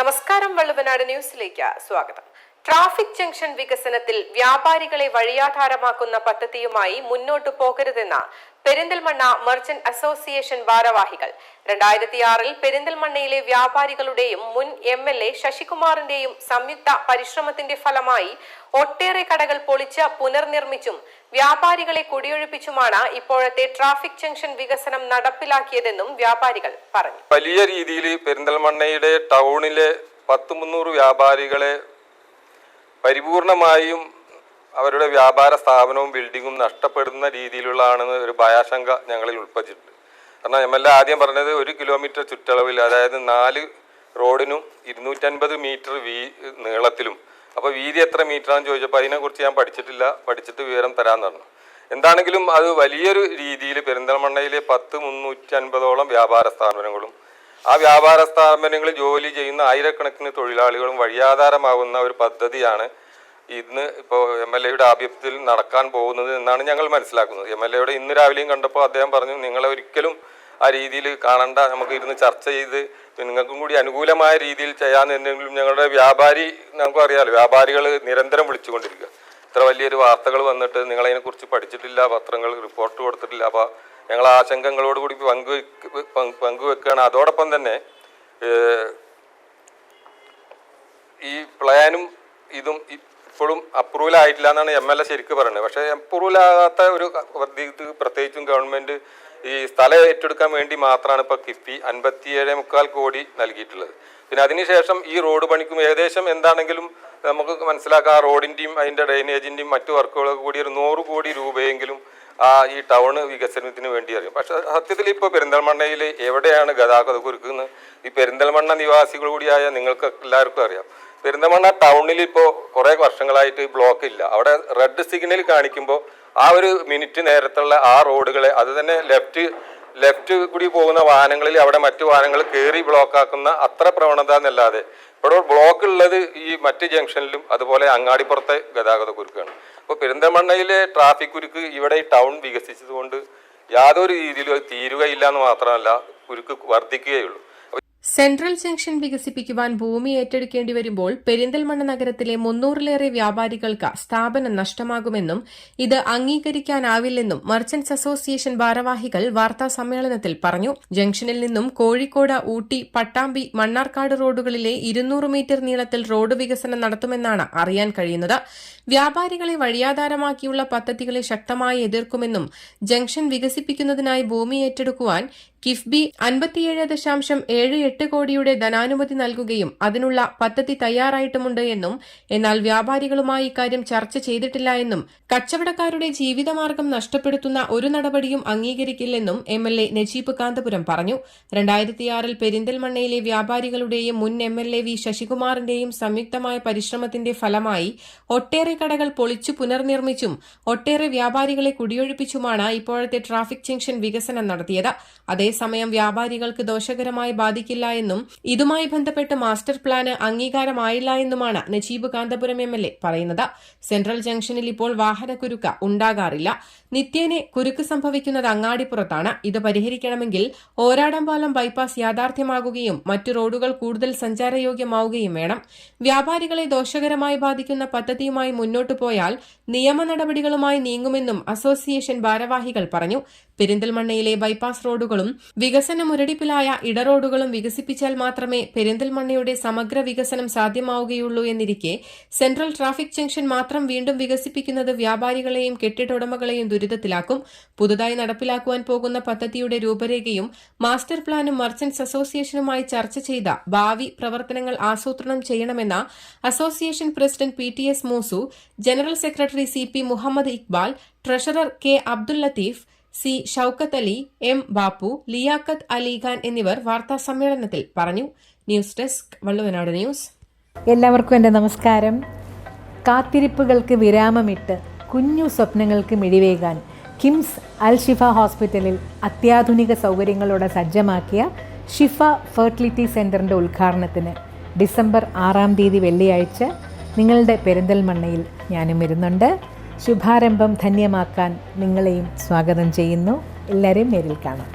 നമസ്കാരം വള്ളുവനാട് ന്യൂസിലേക്ക് സ്വാഗതം. ട്രാഫിക് ജംഗ്ഷൻ വികസനത്തിൽ വ്യാപാരികളെ വഴിയാധാരമാക്കുന്ന പദ്ധതിയുമായി മുന്നോട്ടു പോകരുതെന്ന് പെരിന്തൽമണ്ണ മർച്ചന്റ് അസോസിയേഷൻ ഭാരവാഹികൾ. രണ്ടായിരത്തി ആറിൽ പെരിന്തൽമണ്ണയിലെ വ്യാപാരികളുടെയും മുൻ എം എൽ എ ശശികുമാറിന്റെയും സംയുക്ത പരിശ്രമത്തിന്റെ ഫലമായി ഒട്ടേറെ കടകൾ പൊളിച്ച് പുനർനിർമ്മിച്ചും വ്യാപാരികളെ കുടിയൊഴിപ്പിച്ചുമാണ് ഇപ്പോഴത്തെ ട്രാഫിക് ജംഗ്ഷൻ വികസനം നടപ്പിലാക്കിയതെന്നും വ്യാപാരികൾ പറഞ്ഞു. വലിയ രീതിയിൽ പെരിന്തൽമണ്ണയുടെ ടൗണിലെ പത്ത് മുന്നൂറ് വ്യാപാരികളെ പരിപൂർണമായും അവരുടെ വ്യാപാര സ്ഥാപനവും ബിൽഡിങ്ങും നഷ്ടപ്പെടുന്ന രീതിയിലുള്ളതാണെന്ന് ഒരു ഭയാശങ്ക ഞങ്ങളിൽ ഉൾപ്പെട്ടിട്ടുണ്ട്. കാരണം എം എൽ എ ആദ്യം പറഞ്ഞത് ഒരു കിലോമീറ്റർ ചുറ്റളവിൽ അതായത് നാല് റോഡിനും ഇരുന്നൂറ്റൻപത് മീറ്റർ വീ നീളത്തിലും. അപ്പോൾ വീതി എത്ര മീറ്ററാണെന്ന് ചോദിച്ചപ്പോൾ അതിനെക്കുറിച്ച് ഞാൻ പഠിച്ചിട്ടില്ല. പഠിച്ചിട്ട് വിവരം തരാമെന്ന് പറഞ്ഞു എന്താണെങ്കിലും അത് വലിയൊരു രീതിയിൽ പെരിന്തൽമണ്ണയിലെ പത്ത് മുന്നൂറ്റി അൻപതോളം വ്യാപാര സ്ഥാപനങ്ങളും ആ വ്യാപാര സ്ഥാപനങ്ങളിൽ ജോലി ചെയ്യുന്ന ആയിരക്കണക്കിന് തൊഴിലാളികളും വഴിയാധാരമാകുന്ന ഒരു പദ്ധതിയാണ് ഇന്ന് ഇപ്പോൾ എം എൽ എയുടെ ആഭിമുഖ്യത്തിൽ നടക്കാൻ പോകുന്നത് എന്നാണ് ഞങ്ങൾ മനസ്സിലാക്കുന്നത്. എം എൽ എയുടെ ഇന്ന് രാവിലെയും കണ്ടപ്പോൾ അദ്ദേഹം പറഞ്ഞു നിങ്ങളെ ഒരിക്കലും ആ രീതിയിൽ കാണണ്ട നമുക്ക് ഇരുന്ന് ചർച്ച ചെയ്ത് നിങ്ങൾക്കും കൂടി അനുകൂലമായ രീതിയിൽ ചെയ്യാമെന്നുണ്ടെങ്കിലും ഞങ്ങളുടെ വ്യാപാരി നമുക്കും അറിയാമല്ലോ വ്യാപാരികൾ നിരന്തരം വിളിച്ചുകൊണ്ടിരിക്കുക. ഇത്ര വലിയൊരു വാർത്തകൾ വന്നിട്ട് നിങ്ങളതിനെക്കുറിച്ച് പഠിച്ചിട്ടില്ല പത്രങ്ങൾ റിപ്പോർട്ട് കൊടുത്തിട്ടില്ല അപ്പോൾ ഞങ്ങൾ ആശങ്കകളോട് കൂടി പങ്കു പങ്കുവെക്കുകയാണ് അതോടൊപ്പം തന്നെ ഈ പ്ലാനും ഇതും ഇപ്പോഴും അപ്രൂവൽ ആയിട്ടില്ല എന്നാണ് എം എൽ എ ശരിക്കും പറയുന്നത്. പക്ഷേ അപ്രൂവൽ ആകാത്ത ഒരു പ്രത്യേകിച്ചും ഗവൺമെന്റ് ഈ സ്ഥലം ഏറ്റെടുക്കാൻ വേണ്ടി മാത്രമാണ് ഇപ്പോൾ കിഫ്ബി അൻപത്തിയേഴ് മുക്കാൽ കോടി നൽകിയിട്ടുള്ളത്. പിന്നെ അതിനുശേഷം ഈ റോഡ് പണിക്കും ഏകദേശം എന്താണെങ്കിലും നമുക്ക് മനസ്സിലാക്കാം. ആ റോഡിന്റെയും അതിന്റെ ഡ്രെയിനേജിന്റെയും മറ്റു വർക്കുകളൊക്കെ കൂടി ഒരു നൂറ് കോടി രൂപയെങ്കിലും ആ ഈ ടൗൺ വികസനത്തിന് വേണ്ടി അറിയും. പക്ഷെ സത്യത്തിൽ ഇപ്പോൾ പെരിന്തൽമണ്ണയിൽ എവിടെയാണ് ഗതാഗത കുരുക്കുന്നത്? ഈ പെരിന്തൽമണ്ണ നിവാസികൾ കൂടിയായ നിങ്ങൾക്ക് എല്ലാവർക്കും അറിയാം. പെരിന്തൽമണ്ണ ടൗണിൽ ഇപ്പോൾ കുറേ വർഷങ്ങളായിട്ട് ബ്ലോക്ക് ഇല്ല. അവിടെ റെഡ് സിഗ്നൽ കാണിക്കുമ്പോൾ ആ ഒരു മിനിറ്റ് നേരത്തുള്ള ആ റോഡുകളെ അത് തന്നെ ലെഫ്റ്റ് ലെഫ്റ്റ് കൂടി പോകുന്ന വാഹനങ്ങളിൽ അവിടെ മറ്റു വാഹനങ്ങൾ കയറി ബ്ലോക്ക് ആക്കുന്ന അത്ര പ്രവണത എന്നല്ലാതെ. ഇവിടെ ബ്ലോക്ക് ഉള്ളത് ഈ മറ്റ് ജംഗ്ഷനിലും അതുപോലെ അങ്ങാടിപ്പുറത്തെ ഗതാഗത കുരുക്കാണ്. അപ്പോൾ പെരിന്തൽമണ്ണയിലെ ട്രാഫിക് കുരുക്ക് ഇവിടെ ടൗൺ വികസിച്ചതുകൊണ്ട് യാതൊരു രീതിയിലും തീരുകയില്ല എന്ന് മാത്രമല്ല കുരുക്ക് വർദ്ധിക്കുകയുള്ളൂ. സെൻട്രൽ ജംഗ്ഷൻ വികസിപ്പിക്കുവാൻ ഭൂമി ഏറ്റെടുക്കേണ്ടി വരുമ്പോൾ പെരിന്തൽമണ്ണ നഗരത്തിലെ മുന്നൂറിലേറെ വ്യാപാരികൾക്ക് സ്ഥാപനം നഷ്ടമാകുമെന്നും ഇത് അംഗീകരിക്കാനാവില്ലെന്നും മർച്ചന്റ്സ് അസോസിയേഷൻ ഭാരവാഹികൾ വാർത്താ സമ്മേളനത്തിൽ പറഞ്ഞു. ജംഗ്ഷനിൽ നിന്നും കോഴിക്കോട് ഊട്ടി പട്ടാമ്പി മണ്ണാർക്കാട് റോഡുകളിലെ ഇരുന്നൂറ് മീറ്റർ നീളത്തിൽ റോഡ് വികസനം നടത്തുമെന്നാണ് അറിയാൻ കഴിയുന്നത്. വ്യാപാരികളെ വഴിയാധാരമാക്കിയുള്ള പദ്ധതികളെ ശക്തമായി എതിർക്കുമെന്നും ജംഗ്ഷൻ വികസിപ്പിക്കുന്നതിനായി ഭൂമി ഏറ്റെടുക്കുവാൻ കിഫ്ബി അൻപത്തിയേഴ് ദശാംശം ഏഴ് എട്ട് കോടിയുടെ ധനാനുമതി നൽകുകയും അതിനുള്ള പദ്ധതി തയ്യാറായിട്ടുമുണ്ട് എന്നും എന്നാൽ വ്യാപാരികളുമായി ഇക്കാര്യം ചർച്ച ചെയ്തിട്ടില്ല എന്നും കച്ചവടക്കാരുടെ ജീവിതമാർഗം നഷ്ടപ്പെടുത്തുന്ന ഒരു നടപടിയും അംഗീകരിക്കില്ലെന്നും M L A Najeeb Kanthapuram പറഞ്ഞു. രണ്ടായിരത്തിയാറിൽ പെരിന്തൽമണ്ണയിലെ വ്യാപാരികളുടെയും മുൻ എം എൽ എ വി ശശികുമാറിന്റെയും സംയുക്തമായ പരിശ്രമത്തിന്റെ ഫലമായി ഒട്ടേറെ കടകൾ പൊളിച്ചു പുനർനിർമ്മിച്ചും ഒട്ടേറെ വ്യാപാരികളെ കുടിയൊഴിപ്പിച്ചുമാണ് ഇപ്പോഴത്തെ ട്രാഫിക് ജംഗ്ഷൻ വികസനം നടത്തിയത്. അതേസമയം വ്യാപാരികൾക്ക് ദോഷകരമായി ബാധിക്കില്ല എന്നും ഇതുമായി ബന്ധപ്പെട്ട് മാസ്റ്റർ പ്ലാന് അംഗീകാരമായില്ല എന്നുമാണ് Najeeb Kanthapuram M L A പറയുന്നത്. സെൻട്രൽ ജംഗ്ഷനിൽ ഇപ്പോൾ വാഹനക്കുരുക്ക് ഉണ്ടാകാറില്ല. നിത്യേനെ കുരുക്ക് സംഭവിക്കുന്നത് അങ്ങാടിപ്പുറത്താണ്. ഇത് പരിഹരിക്കണമെങ്കിൽ ഓരാടംപാലം ബൈപ്പാസ് യാഥാർത്ഥ്യമാകുകയും മറ്റു റോഡുകൾ കൂടുതൽ സഞ്ചാരയോഗ്യമാവുകയും വേണം. വ്യാപാരികളെ ദോഷകരമായി ബാധിക്കുന്ന പദ്ധതിയുമായി മുന്നോട്ടു പോയാൽ നിയമ നടപടികളുമായി നീങ്ങുമെന്നും അസോസിയേഷൻ ഭാരവാഹികൾ പറഞ്ഞു. പെരിന്തൽമണ്ണയിലെ ബൈപ്പാസ് റോഡുകളും വികസന മുരടിപ്പിലായ ഇടറോഡുകളും വികസിപ്പിച്ചാൽ മാത്രമേ പെരിന്തൽമണ്ണയുടെ സമഗ്ര വികസനം സാധ്യമാവുകയുള്ളൂ എന്നിരിക്കെ സെൻട്രൽ ട്രാഫിക് ജംഗ്ഷൻ മാത്രം വീണ്ടും വികസിപ്പിക്കുന്നത് വ്യാപാരികളെയും കെട്ടിട ദുരിതത്തിലാക്കും. പുതുതായി നടപ്പിലാക്കുവാൻ പോകുന്ന പദ്ധതിയുടെ രൂപരേഖയും മാസ്റ്റർ പ്ലാനും മർച്ചന്റ്സ് അസോസിയേഷനുമായി ചർച്ച ചെയ്ത ഭാവി പ്രവർത്തനങ്ങൾ ആസൂത്രണം ചെയ്യണമെന്ന association president P T S Moosu general secretary C P Muhammad Iqbal treasurer K Abdul Latheef C. Shoukath Ali M. Bappu Liyaqath Alikhan എന്നിവർ വാർത്താ സമ്മേളനത്തിൽ പറഞ്ഞു. News desk Valluvanad news. എല്ലാവർക്കും എന്റെ നമസ്കാരം. കാത്തിരിപ്പുകൾക്ക് വിരാമമിട്ട് കുഞ്ഞു സ്വപ്നങ്ങൾക്ക് മിഴിവേകാൻ കിംസ് അൽ ഷിഫ ഹോസ്പിറ്റലിൽ അത്യാധുനിക സൗകര്യങ്ങളോടെ സജ്ജമാക്കിയ ഷിഫ ഫെർട്ടിലിറ്റി സെന്ററിന്റെ ഉദ്ഘാടനത്തിന് ഡിസംബർ ആറാം തീയതി വെള്ളിയാഴ്ച നിങ്ങളുടെ പെരിന്തൽമണ്ണയിൽ ഞാനും വരുന്നുണ്ട്. ശുഭാരംഭം ധന്യമാക്കാൻ നിങ്ങളെയും സ്വാഗതം ചെയ്യുന്നു. എല്ലാവരെയും നേരിൽ കാണാം.